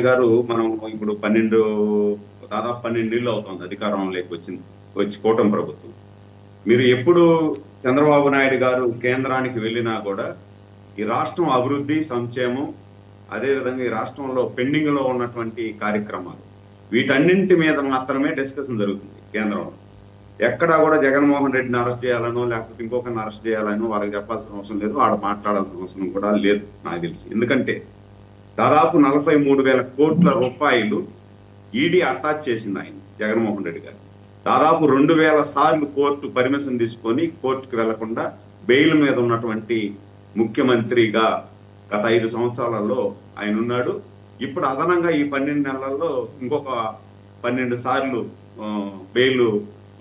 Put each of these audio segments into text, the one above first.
గారు మనం ఇప్పుడు పన్నెండు దాదాపు పన్నెండు అవుతుంది అధికారంలోకి వచ్చింది వచ్చి కూటమి ప్రభుత్వం. మీరు ఎప్పుడు చంద్రబాబు నాయుడు గారు కేంద్రానికి వెళ్ళినా కూడా ఈ రాష్ట్రం అభివృద్ధి సంక్షేమం అదేవిధంగా ఈ రాష్ట్రంలో పెండింగ్లో ఉన్నటువంటి కార్యక్రమాలు వీటన్నింటి మీద మాత్రమే డిస్కషన్ జరుగుతుంది కేంద్రంలో. ఎక్కడా కూడా జగన్మోహన్ రెడ్డిని అరెస్ట్ చేయాలనో లేకపోతే ఇంకొకరిని అరెస్ట్ చేయాలనో వాళ్ళకి చెప్పాల్సిన అవసరం లేదు వాడు మాట్లాడాల్సిన అవసరం కూడా లేదు నాకు తెలిసి. ఎందుకంటే దాదాపు నలభై మూడు వేల కోట్ల రూపాయలు ఈడీ అటాచ్ చేసింది ఆయన జగన్మోహన్ రెడ్డి గారు. దాదాపు రెండు వేల సార్లు కోర్టు పర్మిషన్ తీసుకొని కోర్టుకు వెళ్ళకుండా బెయిల్ మీద ఉన్నటువంటి ముఖ్యమంత్రిగా గత ఐదు సంవత్సరాలలో ఆయన ఉన్నాడు. ఇప్పుడు అదనంగా ఈ పన్నెండు నెలల్లో ఇంకొక పన్నెండు సార్లు ఆ, బెయిల్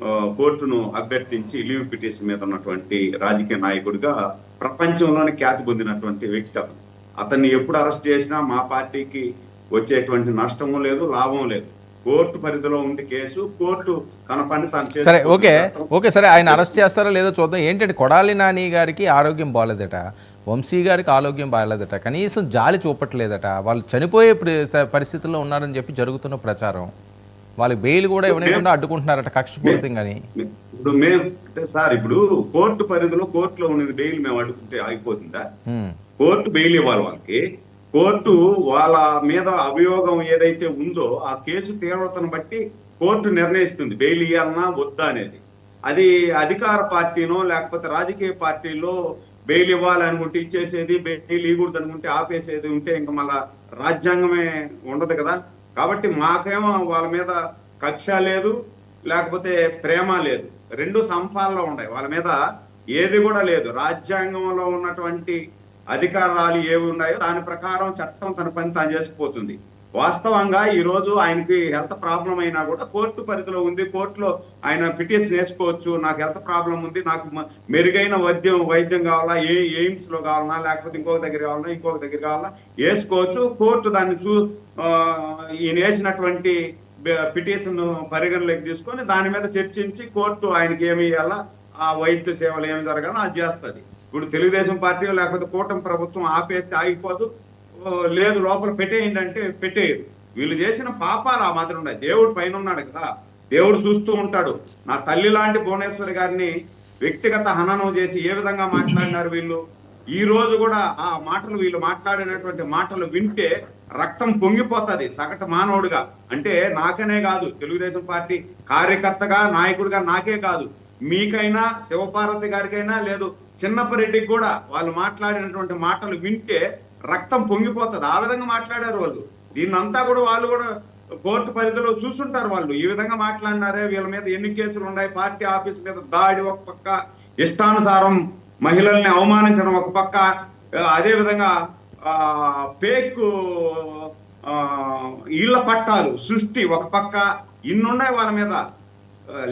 ఆ, కోర్టును అభ్యర్థించి లీవ్ పిటిషన్ మీద ఉన్నటువంటి రాజకీయ నాయకుడిగా ప్రపంచంలోనే ఖ్యాతి పొందినటువంటి వ్యక్తి అతను. అతన్ని ఎప్పుడు అరెస్ట్ చేసినా మా పార్టీకి వచ్చేటువంటి నష్టము లేదు లాభం లేదు. కోర్టు పరిధిలో ఉండి కేసు కోర్టు తన పని తాను సరే. ఓకే. ఓకే సరే ఆయన అరెస్ట్ చేస్తారో లేదో చూద్దాం. ఏంటంటే కొడాలి నాని గారికి ఆరోగ్యం బాగాలేదట వంశీ గారికి ఆరోగ్యం బాగాలేదట కనీసం జాలి చూపట్లేదట వాళ్ళు పరి- పరిస్థితుల్లో ఉన్నారని చెప్పి జరుగుతున్న ప్రచారం. వాళ్ళకి బెయిల్ కూడా ఇవ్వకుండా అడ్డుకుంటున్నారట కక్షపూరితంగాని ఇప్పుడు మేము అంటే సార్ ఇప్పుడు కోర్టు పరిధిలో కోర్టులో ఉన్నది బెయిల్ మేము అడుగుతుంటే ఆగిపోతుందా? కోర్టు బెయిల్ ఇవ్వాలి వాళ్ళకి. కోర్టు వాళ్ళ మీద అభియోగం ఏదైతే ఉందో ఆ కేసు తీవ్రతను బట్టి కోర్టు నిర్ణయిస్తుంది. బెయిల్ ఇవ్వాలన్నా వద్దా అనేది. అది అధికార పార్టీనో లేకపోతే రాజకీయ పార్టీలో బెయిల్ ఇవ్వాలి అనుకుంటే ఇచ్చేసేది బెయిల్ ఇవ్వకూడదు అనుకుంటే ఆపేసేది ఉంటే ఇంకా మళ్ళా రాజ్యాంగమే ఉండదు కదా. కాబట్టి మాకేమో వాళ్ళ మీద కక్ష లేదు లేకపోతే ప్రేమ లేదు. రెండు సంఫాల్లో ఉన్నాయి వాళ్ళ మీద ఏది కూడా లేదు. రాజ్యాంగంలో ఉన్నటువంటి అధికారాలు ఏవి ఉన్నాయో దాని ప్రకారం చట్టం తన పని తాను చేసుకుపోతుంది. వాస్తవంగా ఈ రోజు ఆయనకి హెల్త్ ప్రాబ్లం అయినా కూడా కోర్టు పరిధిలో ఉంది. కోర్టులో ఆయన పిటిషన్ వేసుకోవచ్చు. నాకు హెల్త్ ప్రాబ్లం ఉంది. నాకు మెరుగైన వైద్యం వైద్యం కావాలా? ఏ ఎయిమ్స్లో కావాలన్నా లేకపోతే ఇంకొక దగ్గర కావాలన్నా ఇంకొక దగ్గర కావాలన్నా వేసుకోవచ్చు. కోర్టు దాన్ని చూ ఈయన వేసినటువంటి పిటిషన్ పరిగణలోకి తీసుకొని దాని మీద చర్చించి కోర్టు ఆయనకి ఏమి ఇవ్వాలా ఆ వైద్య సేవలు ఏమి జరగాలో? అది చేస్తుంది. ఇప్పుడు తెలుగుదేశం పార్టీ లేకపోతే కూటమి ప్రభుత్వం ఆపేస్తే ఆగిపోదు. లేదు లోపల పెట్టేయండి అంటే పెట్టేయరు. వీళ్ళు చేసిన పాపాలు ఆ మాత్రం ఉన్నాయి. దేవుడు పైన ఉన్నాడు కదా. దేవుడు చూస్తూ ఉంటాడు. నా తల్లి లాంటి భువనేశ్వరి గారిని వ్యక్తిగత హననం చేసి ఏ విధంగా మాట్లాడినారు వీళ్ళు? ఈ రోజు కూడా ఆ మాటలు వీళ్ళు మాట్లాడినటువంటి మాటలు వింటే రక్తం పొంగిపోతుంది సగటు మానవుడిగా. అంటే నాకనే కాదు. తెలుగుదేశం పార్టీ కార్యకర్తగా నాయకుడిగా నాకే కాదు. మీకైనా శివపార్వతి గారికైనా లేదు చిన్నప్పరెడ్డికి కూడా వాళ్ళు మాట్లాడినటువంటి మాటలు వింటే రక్తం పొంగిపోతుంది. ఆ విధంగా మాట్లాడారు వాళ్ళు. దీన్నంతా కూడా వాళ్ళు కూడా కోర్టు పరిధిలో చూసుంటారు వాళ్ళు. ఈ విధంగా మాట్లాడినారే వీళ్ళ మీద ఎన్ని కేసులు ఉన్నాయి పార్టీ ఆఫీస్ మీద దాడి ఒక పక్క ఇష్టానుసారం మహిళల్ని అవమానించడం ఒక పక్క అదే విధంగా ఫేక్ ఇళ్ళ పట్టాలు సృష్టి ఒక పక్క ఇన్నున్నాయి వాళ్ళ మీద.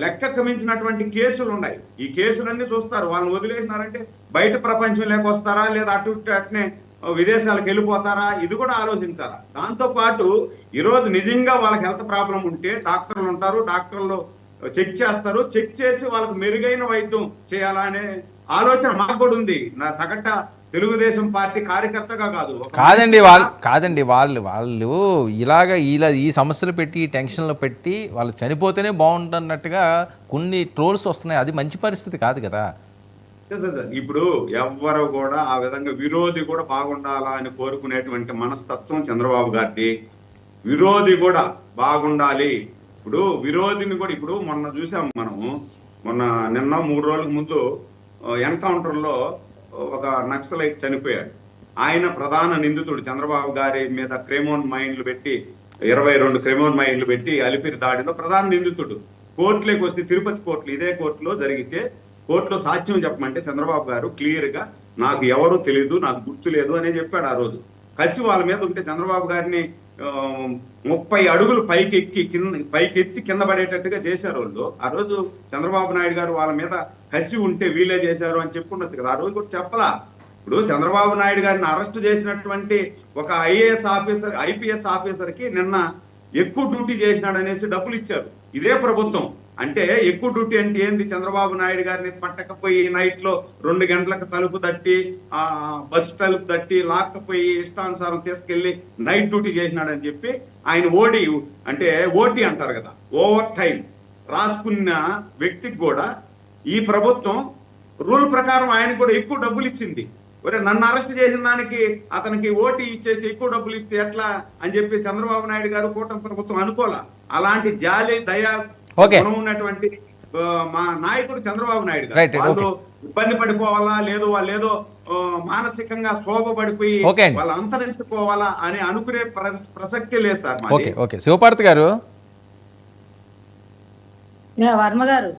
లెక్కకు మించినటువంటి కేసులు ఉన్నాయి. ఈ కేసులన్నీ చూస్తారు. వాళ్ళని వదిలేసినారంటే బయట ప్రపంచం లేకొస్తారా లేదా అటు ఇటు అట్నే విదేశాలకు వెళ్ళిపోతారా? ఇది కూడా ఆలోచించాలా? దాంతో పాటు ఈరోజు నిజంగా వాళ్ళకి హెల్త్ ప్రాబ్లం ఉంటే డాక్టర్లు ఉంటారు డాక్టర్లు చెక్ చేస్తారు. చెక్ చేసి వాళ్ళకి మెరుగైన వైద్యం చేయాలా అనే ఆలోచన మాకు కూడా ఉంది. నా సగట తెలుగుదేశం పార్టీ కార్యకర్తగా కాదు. కాదండి వాళ్ళు కాదండి వాళ్ళు వాళ్ళు ఇలాగ ఇలా ఈ సమస్యలు పెట్టి ఈ టెన్షన్లు పెట్టి వాళ్ళు చనిపోతేనే బాగుంటున్నట్టుగా కొన్ని ట్రోల్స్ వస్తున్నాయి. అది మంచి పరిస్థితి కాదు కదా. ఇప్పుడు ఎవ్వరు కూడా ఆ విధంగా విరోధి కూడా బాగుండాలా అని కోరుకునేటువంటి మనస్తత్వం చంద్రబాబు గారిది. విరోధి కూడా బాగుండాలి. ఇప్పుడు విరోధిని కూడా ఇప్పుడు మొన్న చూసాం మనము మొన్న నిన్న మూడు రోజుల ముందు ఎన్కౌంటర్లో ఒక నక్సలైట్ చనిపోయాడు. ఆయన ప్రధాన నిందితుడు చంద్రబాబు గారి మీద క్రెమోన్ మైండ్లు పెట్టి ఇరవై రెండు క్రెమోన్ మైండ్లు పెట్టి అలిపిరి దాడిలో ప్రధాన నిందితుడు. కోర్టులోకి వస్తే తిరుపతి కోర్టులు ఇదే కోర్టులో జరిగితే కోర్టులో సాక్ష్యం చెప్పమంటే చంద్రబాబు గారు క్లియర్గా నాకు ఎవరు తెలియదు నాకు గుర్తు లేదు అనే చెప్పాడు ఆ రోజు. కసి వాళ్ళ మీద ఉంటే చంద్రబాబు గారిని ముప్పై అడుగులు పైకి ఎక్కి కింద పైకి ఎత్తి కింద పడేటట్టుగా చేశారు వాళ్ళు. ఆ రోజు చంద్రబాబు నాయుడు గారు వాళ్ళ మీద కసి ఉంటే వీళ్ళే చేశారు అని చెప్పుండొచ్చు కదా. ఆ రోజు కూడా చెప్పలా. ఇప్పుడు చంద్రబాబు నాయుడు గారిని అరెస్ట్ చేసినటువంటి ఒక ఐఏఎస్ ఆఫీసర్ ఐపీఎస్ ఆఫీసర్కి నిన్న ఎక్కువ డ్యూటీ చేసినాడు అనేసి డబ్బులు ఇచ్చారు. ఇదే ప్రభుత్వం. అంటే ఎక్కువ డ్యూటీ అంటే ఏంది? చంద్రబాబు నాయుడు గారిని పట్టకపోయి నైట్లో రెండు గంటలకు తలుపు తట్టి ఆ బస్సు తలుపు తట్టి లాక్కపోయి ఇష్టానుసారం తీసుకెళ్ళి నైట్ డ్యూటీ చేసినాడని చెప్పి ఆయన ఓడి అంటే ఓటీ అంటారు కదా ఓవర్ టైం రాసుకున్న వ్యక్తికి కూడా ఈ ప్రభుత్వం రూల్ ప్రకారం ఆయన కూడా ఎక్కువ డబ్బులు ఇచ్చింది. ఒరే నన్ను అరెస్ట్ చేసిన దానికి అతనికి ఓటీ ఇచ్చేసి ఎక్కువ డబ్బులు ఇస్తే ఎట్లా అని చెప్పి చంద్రబాబు నాయుడు గారు కూటమి ప్రభుత్వం అనుకోలే. అలాంటి జాలి దయా గుణం ఉన్నటువంటి మా నాయకుడు చంద్రబాబు నాయుడు వాళ్ళు ఇబ్బంది పడిపోవాలా లేదు వాళ్ళు ఏదో మానసికంగా శోభపడిపోయి Okay అండి. వాళ్ళు అంతరించుకోవాలా అని అనుకునే ప్ర- ప్రసక్తి లేదు సార్. Okay okay. శివపార్తి గారు? వర్మ గారు.